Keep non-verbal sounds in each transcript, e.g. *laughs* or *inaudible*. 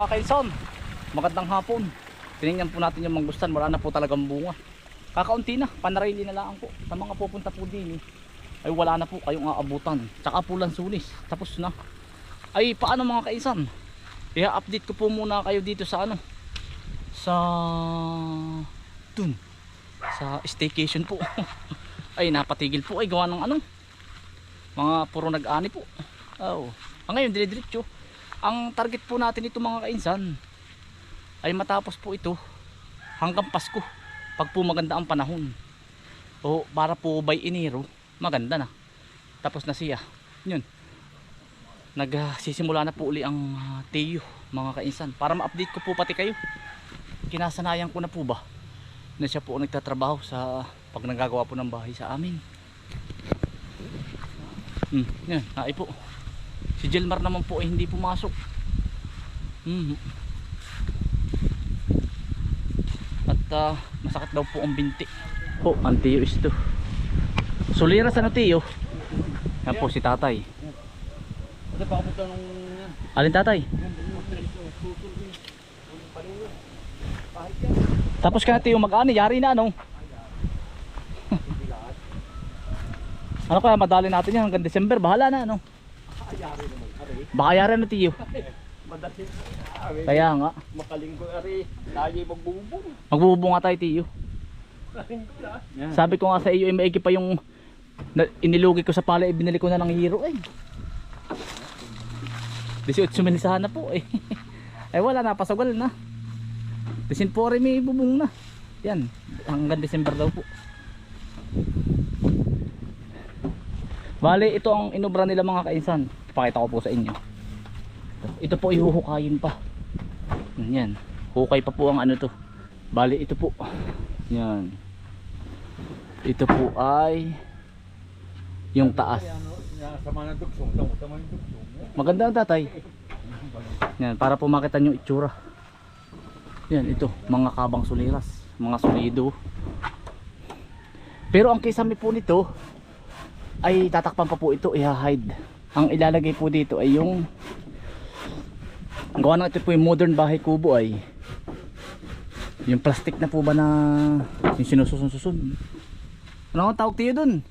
Mga kainsan, magandang hapon. Tinignan po natin yung mangustan, wala na po talagang bunga. Kakaunti na, panarili na lang po. Sa mga pupunta po din, eh, ay wala na po kayong aabutan. Tsaka po lansunis, tapos na. Ay paano mga kainsan? I-update ko po muna kayo dito sa ano, sa dun, sa staycation po. *laughs* ay napatigil po, ay gawa ng ano, mga puro nag-ani po. Oh. Ah, ngayon, dire-diretso. Ang target po natin ito mga kainsan ay matapos po ito hanggang Pasko pag po maganda ang panahon. O para po by Enero, maganda na. Tapos na siya. Yun. Nagsisimula na po uli ang uh, Teo mga kainsan para ma-update ko po pati kayo. Kinasanayan ko na po ba na siya po nagtatrabaho sa pag nagagawa po ng bahay sa amin. Hmm, yan, nai po. Si Jelmar naman po ay hindi pumasok. Mhm. At ah, masakit daw po ang binti. Po, ang tiyo is to. Suliras ano tiyo? Yan po si tatay. Nung Alin tatay? Tapos ka na tiyo mag-ani, yari na ano? *laughs* ano kaya madali natin yan hanggang December, bahala na ano? Baka yari na tiyo. madali. Kaya nga, makalinggo ari. Lagi magbubong. magbubunga tayo tiyo. Makalinggo na. Yan. Sabi ko nga sa iyo, eh, maigi pa yung na, inilugi ko sa pala, eh, binili ko na ng hero eh. 18 mil sana po eh. *laughs* eh wala na, pasagal na. Disin po rin may bubong na. Yan, hanggang December daw po. Bale, ito ang inobra nila mga kainsan. Pakita ko po sa inyo. Ito po ihuhukayin pa. Yan. Hukay pa po ang ano to. Bale, ito po. Yan. Ito po ay yung taas. Maganda ang tatay. Yan, para po makita nyo itsura. Yan, ito, mga kabang suliras, mga solido. Pero ang kisame po nito ay tatakpan pa po ito, i-hide. Ang ilalagay po dito ay yung gawa ng ito po yung modern bahay kubo ay yung plastic na po ba na yung sinususun-susun. Ano ang tawag tiyo dun?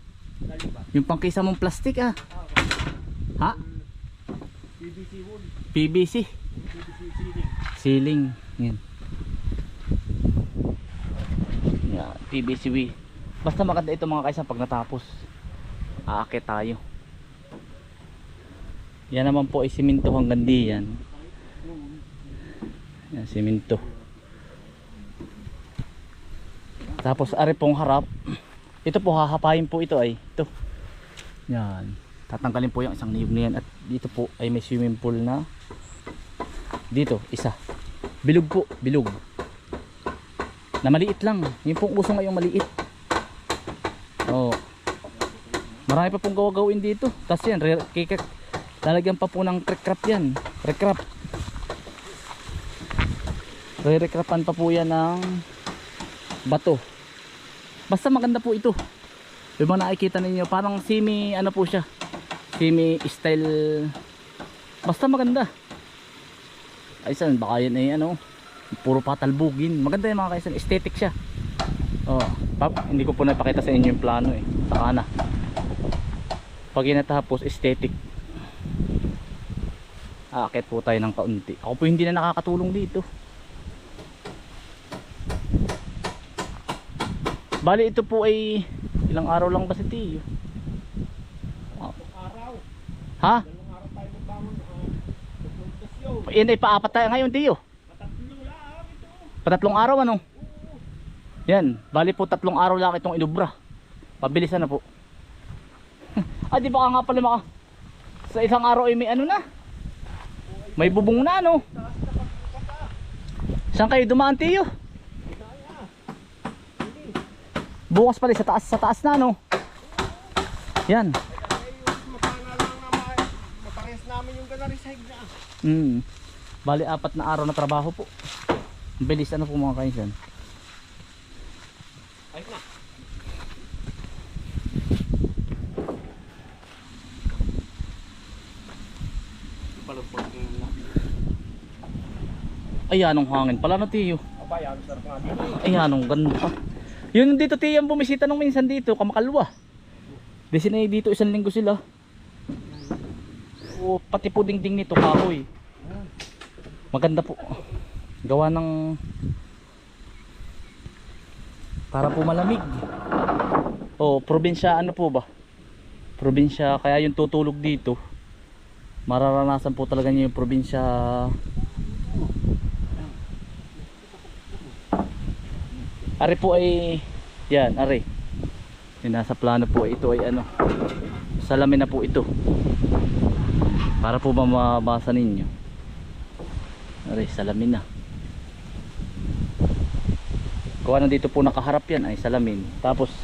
Yung pangkisa mong plastic ah. Ha? PVC wool. PVC. Ceiling. Yan. Yan. PVC. Basta maganda ito mga kaisa pag natapos. Aakit tayo. Yan naman po ay siminto hanggang di yan. Yan, siminto. Tapos ari pong harap. Ito po hahapayin po ito ay. Ito. Yan. Tatanggalin po yung isang niyog na yan. At dito po ay may swimming pool na. Dito, isa. Bilog po, bilog. Na maliit lang. Yung pong uso ngayong maliit. Oh. Marami pa pong gawa-gawin dito. Tapos yan. Lalagyan pa po ng recrap yan. Recrap. Re-recrapan pa po yan ng bato. Basta maganda po ito. Yung mga nakikita ninyo, parang semi, ano po siya. Semi style. Basta maganda. Aysan, baka yan ay ano, puro patalbugin. Maganda yung mga kaisan, aesthetic siya. Oh, pap, hindi ko po napakita sa inyo yung plano eh. Saka na. Pag inatapos, aesthetic. Aakit po tayo ng kaunti. Ako po hindi na nakakatulong dito. Bali ito po ay ilang araw lang ba si Tiyo? Araw. Ha? Dalawang araw tayo magbangon. Uh. Yan ay paapat tayo ngayon Tiyo. Matatlo lang ito. Patatlong araw ano? Yan, bali po tatlong araw lang itong inubra. Pabilisan na po. *laughs* ah, di ba nga pala maka sa isang araw ay may ano na? May bubong na ano? Saan kayo dumaan tiyo? Bukas pala sa taas sa taas na no? Yan. Namin yung gana-resign na. Mm. Bali apat na araw na trabaho po. Bilis ano po mga kaisan. Ayos na. Palagpag na. Ayan ang hangin pala na tiyo. Ayan ang ganda. Yun dito tiyo ang bumisita nung minsan dito, kamakalwa. Desinay dito isang linggo sila. O pati po dingding nito kahoy. Maganda po. Gawa ng para po malamig. O probinsya ano po ba? Probinsya kaya yung tutulog dito. Mararanasan po talaga niyo yung probinsya Ari po ay yan, ari. Yung nasa plano po ito ay ano. Salamin na po ito. Para po ba mabasa ninyo. Ari, salamin na. Kuha na dito po nakaharap yan ay salamin. Tapos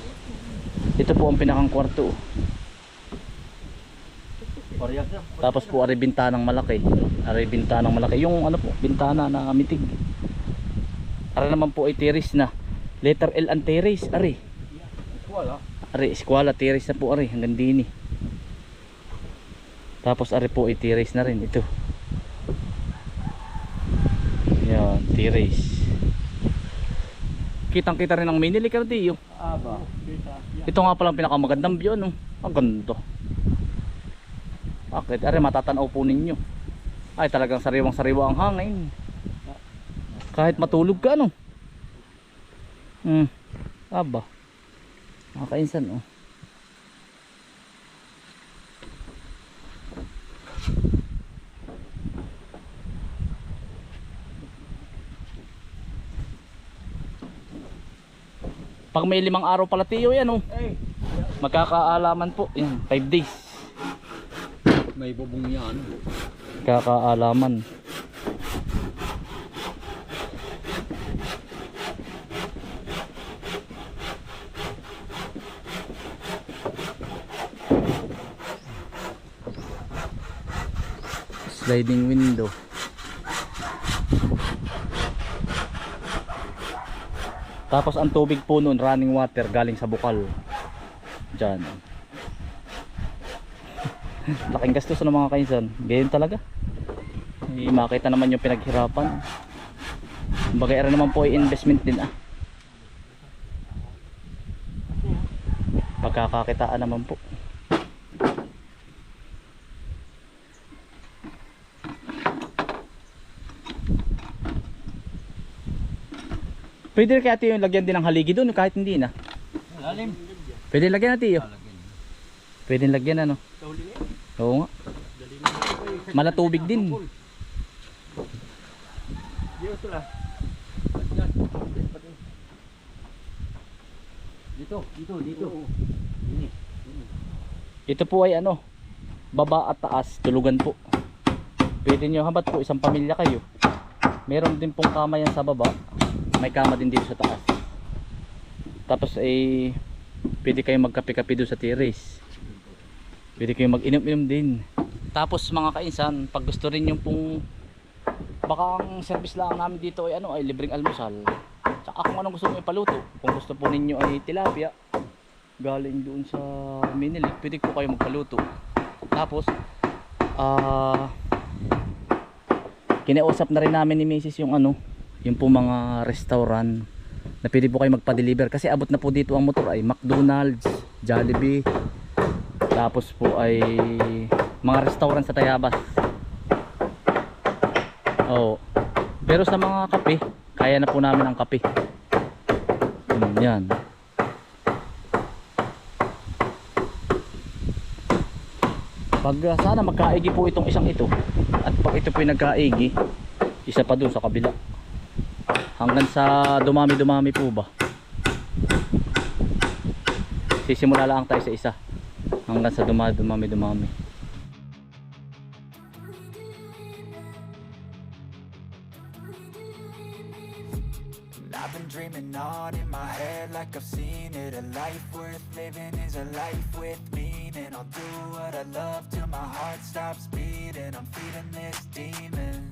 ito po ang pinakang kwarto. Tapos po ari bintanang malaki. Ari bintanang malaki. Yung ano po, bintana na mitig. Ari naman po ay tiris na. Letter L ang terrace, ari. Wala. Ari, eskwala, terrace na po ari, hanggang dini. Tapos ari po ay terrace na rin ito. Yan, terrace. Kitang kita rin ang minili ka tiyo. Aba. Ito nga palang pinakamagandang view no. Ang ganda. Bakit? Ari matatanaw po ninyo. Ay talagang sariwang sariwa ang hangin. Kahit matulog ka no. Hmm. Aba. Mga kainsan oh. Pag may limang araw pala tiyo yan oh. Magkakaalaman po. Yan, 5 days. may bubong yan. Kakaalaman. Sliding window. Tapos ang tubig po noon, running water galing sa bukal. Diyan. *laughs* Laking gastos ng mga kainsan. Ganyan talaga. Eh, makita naman yung pinaghirapan. Bagay rin naman po ay investment din ah. Pagkakakitaan naman po. Pwede rin kaya tiyo yung lagyan din ng haligi doon kahit hindi na. Lalim. Pwede lagyan natin tiyo. Pwede lagyan ano. Oo nga. Malatubig din. Dito sila. Dito, dito, dito. Ito po ay ano, baba at taas, tulugan po. Pwede nyo, habat po isang pamilya kayo. Meron din pong kama yan sa baba. May kama din dito sa taas. Tapos ay pwede kayong magkape-kape doon sa terrace. Pwede kayong mag-inom-inom din. Tapos mga kainsan, pag gusto rin yung pong baka ang service lang namin dito ay ano ay libreng almusal. Tsaka kung anong gusto mo ipaluto. Kung gusto po ninyo ay tilapia, galing doon sa Minilig, pwede po kayo magpaluto. Tapos, ah, kinausap na rin namin ni Mrs. yung ano, yung po mga restaurant na pwede po kayo magpa-deliver kasi abot na po dito ang motor ay McDonald's, Jollibee, tapos po ay mga restaurant sa Tayabas. Oo. Pero sa mga kape, kaya na po namin ang kape. Hmm, yan. Pag uh, sana magkaigi po itong isang ito at pag ito po yung nagkaigi, isa pa doon sa kabila. Hanggang sa dumami-dumami po ba. Sisimula lang tayo sa isa. Hanggang sa dumami-dumami. I've been dreaming on in my head like I've seen it. A life worth living is a life with meaning. I'll do what I love till my heart stops beating. I'm feeding this demon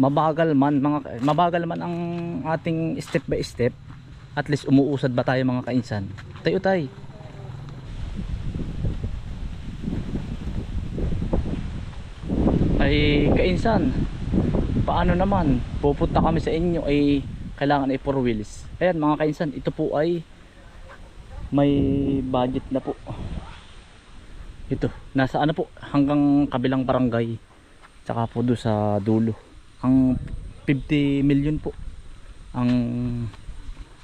Mabagal man mga mabagal man ang ating step by step at least umuusad ba tayo mga kainsan? Tayo tay. Ay kainsan paano naman? Pupunta kami sa inyo ay kailangan ay four wheels. Ayan mga kainsan ito po ay may budget na po. Ito nasa ano po? Hanggang kabilang barangay tsaka po do sa dulo ang 50 million po ang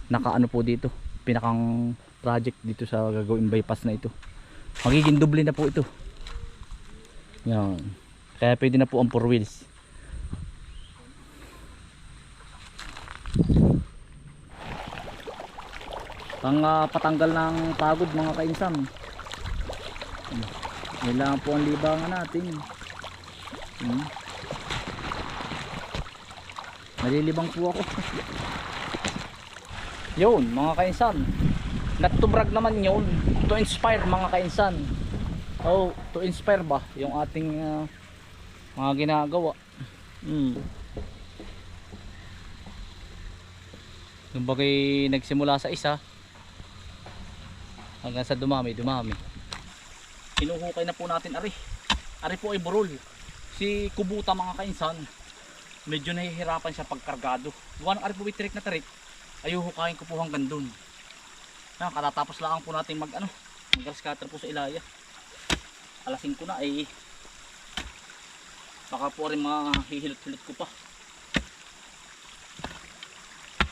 nakaano po dito. Pinakang project dito sa gagawin bypass na ito. Magiging doble na po ito. Yan. Kaya pwede na po ang 4 wheels. Pang ah, patanggal ng pagod mga kainsan. Yun lang po ang libangan natin. Hmm. Nalilibang po ako. yun, mga kainsan. Not to brag naman yun. To inspire mga kainsan. Oh, to inspire ba yung ating ah, mga ginagawa. Hmm. Yung bagay nagsimula sa isa hanggang sa dumami, dumami. Kinuhukay na po natin ari. Ari po ay burol. Si Kubuta mga kainsan medyo nahihirapan siya pagkargado. Gawa ng arpo trick na tarik, ayuhukayin ko po hanggang dun. Yan, katatapos lang po natin mag ano, mag scatter po sa ilaya. Alas 5 na ay baka po rin mahihilot-hilot ko pa.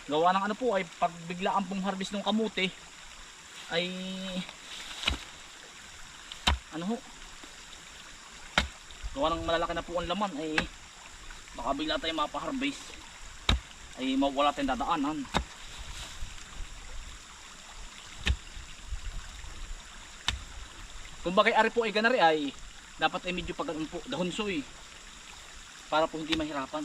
Gawa ng ano po ay pag pong harvest ng kamuti ay ano ho gawa ng malalaki na po ang laman ay baka bigla tayo mapaharvest. Ay mawala tayong dadaanan. Kung bagay ari po ay ganari ay dapat ay medyo pag dahonsoy para po hindi mahirapan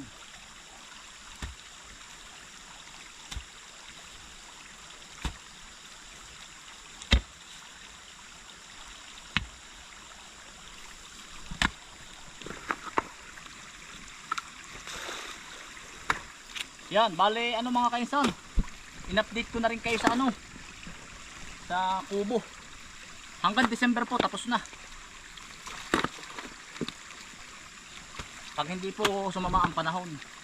Yan, bale ano mga kainsan. In-update ko na rin kayo sa ano sa kubo. Hanggang December po tapos na. Pag hindi po sumama ang panahon.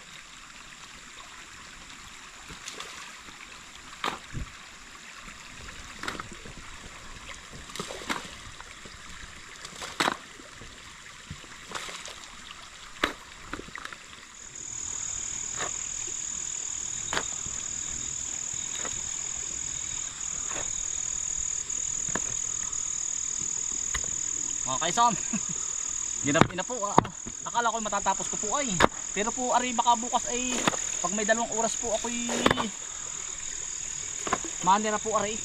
Mga kaisan. *laughs* Ginabi na po. ah. Akala ko matatapos ko po ay. Pero po ari baka bukas ay pag may dalawang oras po ako'y manira po ari.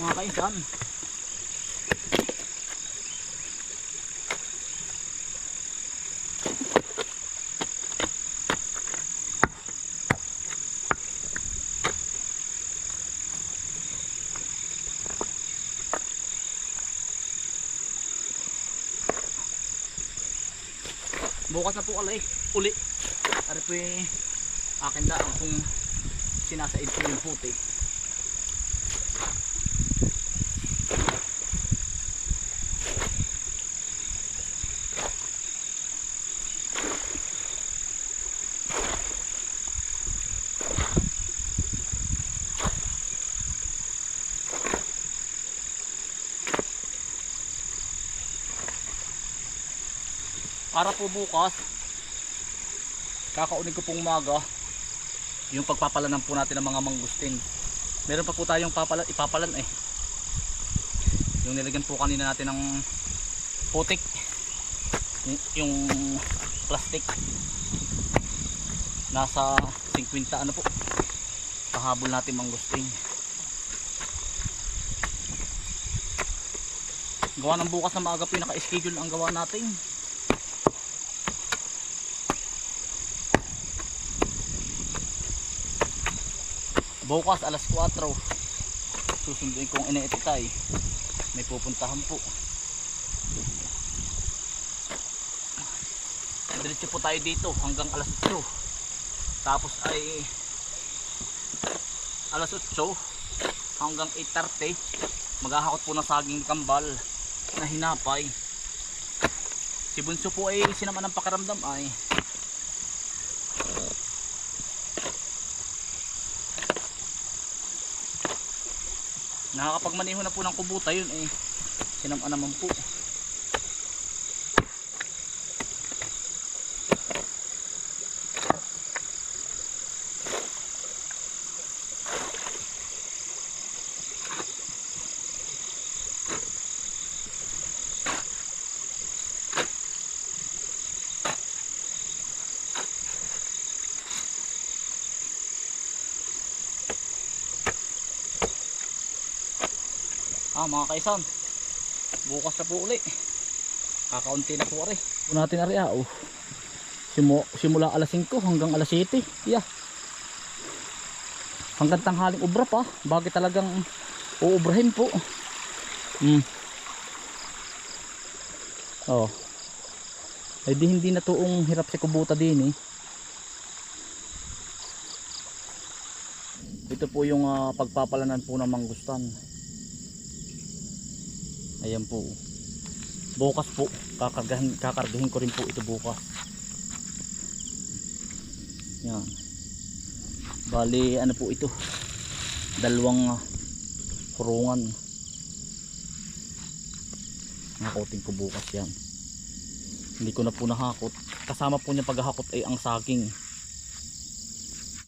Mga kaisan. Bukas na po alay uli. Ari po yung akin daan kung sinasaid ko yung puti para po bukas kakaunin ko pong umaga yung pagpapalanan po natin ng mga mangustin Meron pa po tayong papalan, ipapalan eh. Yung nilagyan po kanina natin ng putik. Yung, plastic. Nasa 50 ano po. Pahabol natin mangustin. Gawa ng bukas na maaga pinaka-schedule ang gawa natin. Bukas alas 4 Susunduin kong ina-etitay May pupuntahan po. Diretso po tayo dito hanggang alas 8 Tapos ay Alas 8 Hanggang 8.30 Maghahakot po ng saging kambal Na hinapay. Si Bunso po ay sinaman ng pakiramdam ay Nakakapagmaneho na po ng kubuta yun eh. Sinama naman po. Mga kaisan. Bukas na po uli. Kakaunti na po ari. Natin ari ah. Oh. Simu simula alas 5 hanggang alas 7. Yeah. Hanggang tanghaling ubra pa. Bakit talagang uubrahin po. Hmm. Oh. Ay di hindi na tuong hirap si kubuta din eh. Ito po yung ah, pagpapalanan po ng mangustan. Ayan po. Bukas po, kakargahin, kakargahin ko rin po ito bukas. Yan. Bali, ano po ito? Dalawang ah, kurungan. Nakotin ko bukas yan. Hindi ko na po nahakot. Kasama po niya paghahakot ay ang saging.